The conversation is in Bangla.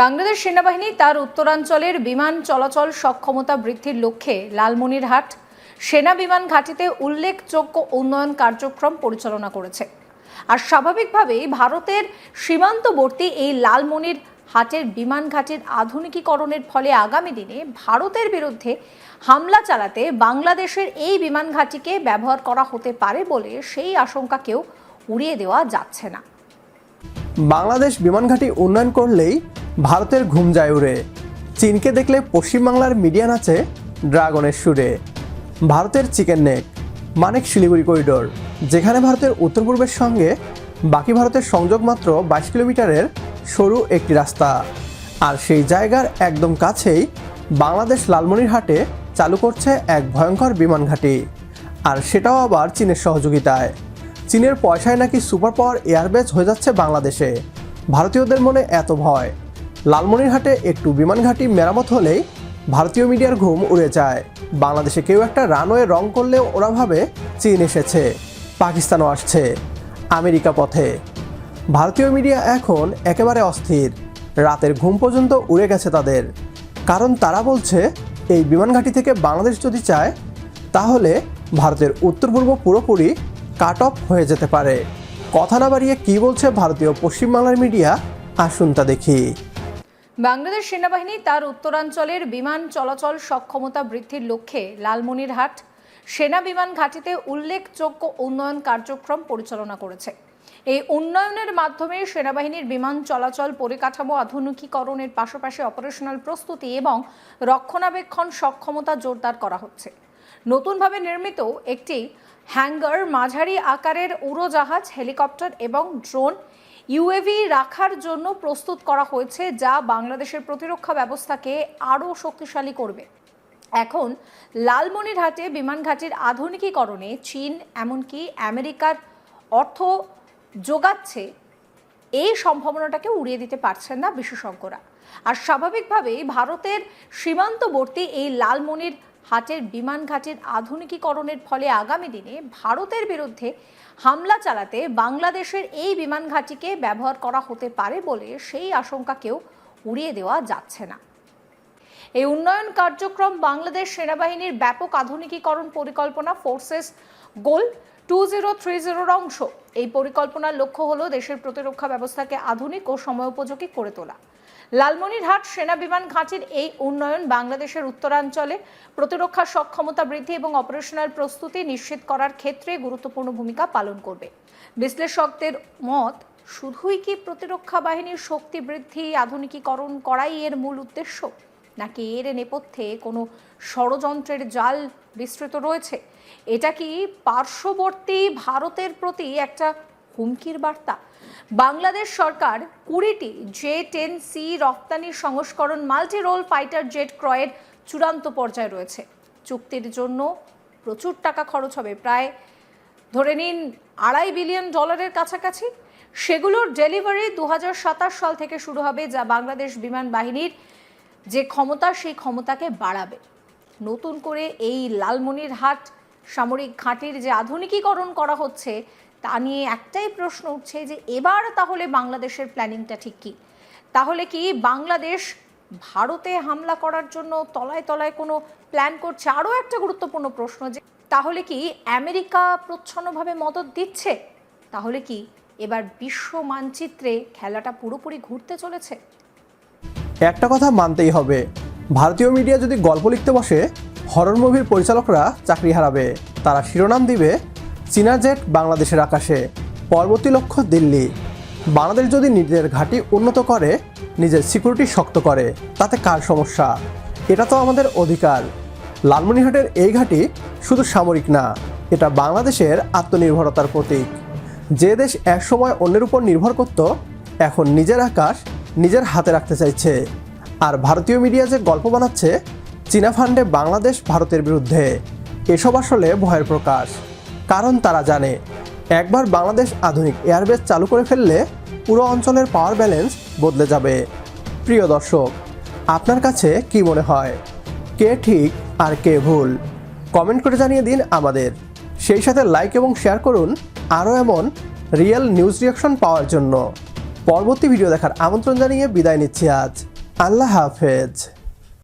বাংলাদেশ সেনাবাহিনী তার উত্তরাঞ্চলের বিমান চলাচল সক্ষমতা বৃদ্ধির লক্ষ্যে লালমনিরহাট সেনা বিমান ঘাঁটিতে উল্লেখযোগ্য উন্নয়ন কার্যক্রম পরিচালনা করেছে। আর স্বাভাবিকভাবেই ভারতের সীমান্তবর্তী এই লালমনির হাটের বিমান ঘাটির আধুনিকীকরণের ফলে আগামী দিনে ভারতের বিরুদ্ধে হামলা চালাতে বাংলাদেশের এই বিমান ঘাঁটিকে ব্যবহার করা হতে পারে বলে সেই আশঙ্কাকেও উড়িয়ে দেওয়া যাচ্ছে না। বাংলাদেশ বিমানঘাটি উন্নয়ন করলেই ভারতের ঘুম যায় উড়ে। চীনকে দেখলে পশ্চিমবাংলার মিডিয়া নাচে ড্রাগনের সুরে। ভারতের চিকেন নেক, মানিক শিলিগুড়ি করিডোর, যেখানে ভারতের উত্তর পূর্বের সঙ্গে, বাকি ভারতের সংযোগ মাত্র বাইশ কিলোমিটারের সরু একটি রাস্তা। আর সেই জায়গার একদম কাছেই বাংলাদেশ লালমনিরহাটে চালু করছে এক ভয়ঙ্কর বিমান ঘাঁটি। আর সেটাও আবার চীনের সহযোগিতায়। চীনের পয়সায় নাকি সুপার পাওয়ার এয়ারবেজ হয়ে যাচ্ছে বাংলাদেশে। ভারতীয়দের মনে এত ভয়। লালমনিরহাটে একটু বিমান ঘাঁটি মেরামত হলেই ভারতীয় মিডিয়ার ঘুম উড়ে যায়। বাংলাদেশে কেউ একটা রানওয়ে রং করলেও ওরা ভাবে চীন এসেছে, পাকিস্তানও আসছে, আমেরিকা পথে। ভারতীয় মিডিয়া এখন একেবারে অস্থির। রাতের ঘুম পর্যন্ত উড়ে গেছে তাদের। কারণ তারা বলছে, এই বিমান ঘাঁটি থেকে বাংলাদেশ যদি চায়, তাহলে ভারতের উত্তর পূর্ব পুরোপুরি কাট অফ হয়ে যেতে পারে। কথা না বাড়িয়ে কী বলছে ভারতীয় পশ্চিমবাংলার মিডিয়া, আসুন তা দেখি। বাংলাদেশ সেনাবাহিনী তার উত্তরাঞ্চলের বিমান চলাচল সক্ষমতা বৃদ্ধির লক্ষ্যে লালমনিরহাট সেনা বিমান ঘাঁটিতে উল্লেখযোগ্য উন্নয়ন কার্যক্রম পরিচালনা করেছে। এই উন্নয়নের মাধ্যমে সেনাবাহিনীর বিমান চলাচল পরিকাঠামো আধুনিকীকরণের পাশাপাশি অপারেশনাল প্রস্তুতি এবং রক্ষণাবেক্ষণ সক্ষমতা জোরদার করা হচ্ছে। নতুনভাবে নির্মিত একটি হ্যাঙ্গার মাঝারি আকারের উড়োজাহাজ, হেলিকপ্টার এবং ড্রোন ইউএভি রাখার জন্য প্রস্তুত করা হয়েছে, যা বাংলাদেশের প্রতিরক্ষা ব্যবস্থাকে আরও শক্তিশালী করবে। এখন, লালমনিরহাটে বিমান ঘাটির আধুনিকীকরণে চীন, এমনকি আমেরিকার অর্থ যোগাচ্ছে, এই সম্ভাবনাটাকে উড়িয়ে দিতে পারছেন না বিশেষজ্ঞরা। আর স্বাভাবিকভাবেই ভারতের সীমান্তবর্তী এই লালমনির হাটের বিমান ঘাটির আধুনিকীকরণের ফলে আগামী দিনে ভারতের বিরুদ্ধে হামলা চালাতে বাংলাদেশের এই বিমান ঘাটিকে ব্যবহার করা হতে পারে বলে সেই আশঙ্কাকেও উড়িয়ে দেওয়া যাচ্ছে না। এই উন্নয়ন কার্যক্রম বাংলাদেশ সেনাবাহিনীর ব্যাপক আধুনিকীকরণ পরিকল্পনা forces goal two zero three জিরোর অংশ। এই পরিকল্পনার লক্ষ্য হলো দেশের প্রতিরক্ষা ব্যবস্থাকে আধুনিক ও সময়োপযোগী করে তোলা। লালমনিরহাট সেনা বিমান ঘাঁটির এই উন্নয়ন বাংলাদেশের উত্তরাঞ্চলে প্রতিরক্ষা সক্ষমতা বৃদ্ধি এবং অপারেশনাল প্রস্তুতি নিশ্চিত করার ক্ষেত্রে গুরুত্বপূর্ণ ভূমিকা পালন করবে। বিশ্লেষকদের মত, শুধুই কি প্রতিরক্ষা বাহিনীর শক্তি বৃদ্ধি আধুনিকীকরণ করাই এর মূল উদ্দেশ্য? নাকি এর নেপথ্যে কোনো ষড়যন্ত্রের জাল বিস্তৃত রয়েছে? এটা কি পার্শ্ববর্তী ভারতের প্রতি একটা হুমকির বার্তা। বাংলাদেশ সরকার কুড়িটি জে টেন সি রপ্তানি সংস্করণ মাল্টি রোল ফাইটার জেট ক্রয়ের চূড়ান্ত পর্যায়ে রয়েছে। চুক্তির জন্য প্রচুর টাকা খরচ হবে। প্রায় ধরে নিন আড়াই বিলিয়ন ডলারের কাছাকাছি। সেগুলোর ডেলিভারি দু হাজার সাতাশ সাল থেকে শুরু হবে, যা বাংলাদেশ বিমান বাহিনীর যে ক্ষমতা, সেই ক্ষমতাকে বাড়াবে। নতুন করে এই লালমনিরহাট সামরিক ঘাঁটির যে আধুনিকীকরণ করা হচ্ছে, তা নিয়ে একটাই প্রশ্ন উঠছে যে এবার তাহলে বাংলাদেশের প্ল্যানিংটা ঠিক কী? তাহলে কি বাংলাদেশ ভারতে হামলা করার জন্য তলায় তলায় কোনো প্ল্যান করছে? আরও একটা গুরুত্বপূর্ণ প্রশ্ন যে, তাহলে কি আমেরিকা প্রচ্ছন্নভাবে মদত দিচ্ছে? তাহলে কি এবার বিশ্ব মানচিত্রে খেলাটা পুরোপুরি ঘুরতে চলেছে? একটা কথা মানতেই হবে, ভারতীয় মিডিয়া যদি গল্প লিখতে বসে হরর মুভির পরিচালকরা চাকরি হারাবে। তারা শিরোনাম দিবে চীনা জেট বাংলাদেশের আকাশে, পরবর্তী লক্ষ্য দিল্লি। বাংলাদেশ যদি নিজের ঘাঁটি উন্নত করে, নিজের সিকিউরিটি শক্ত করে, তাতে কার সমস্যা? এটা তো আমাদের অধিকার। লালমনিরহাটের এই ঘাঁটি শুধু সামরিক না, এটা বাংলাদেশের আত্মনির্ভরতার প্রতীক। যে দেশ একসময় অন্যের উপর নির্ভর করত, এখন নিজের আকাশ নিজের হাতে রাখতে চাইছে। আর ভারতীয় মিডিয়া যে গল্প বানাচ্ছে চীনা ফান্ডে বাংলাদেশ ভারতের বিরুদ্ধে। এসব আসলে ভয়ের প্রকাশ। কারণ তারা জানে, একবার বাংলাদেশ আধুনিক এয়ারবেস চালু করে ফেললে পুরো অঞ্চলের পাওয়ার ব্যালেন্স বদলে যাবে। প্রিয় দর্শক, আপনার কাছে কি মনে হয়? কে ঠিক আর কে ভুল? কমেন্ট করে জানিয়ে দিন আমাদের। সেই সাথে লাইক এবং শেয়ার করুন আরও এমন রিয়েল নিউজ রিয়াকশন পাওয়ার জন্য। পরবর্তী ভিডিও দেখার আমন্ত্রণ জানিয়ে বিদায় নিচ্ছি আজ। আল্লাহ হাফেজ।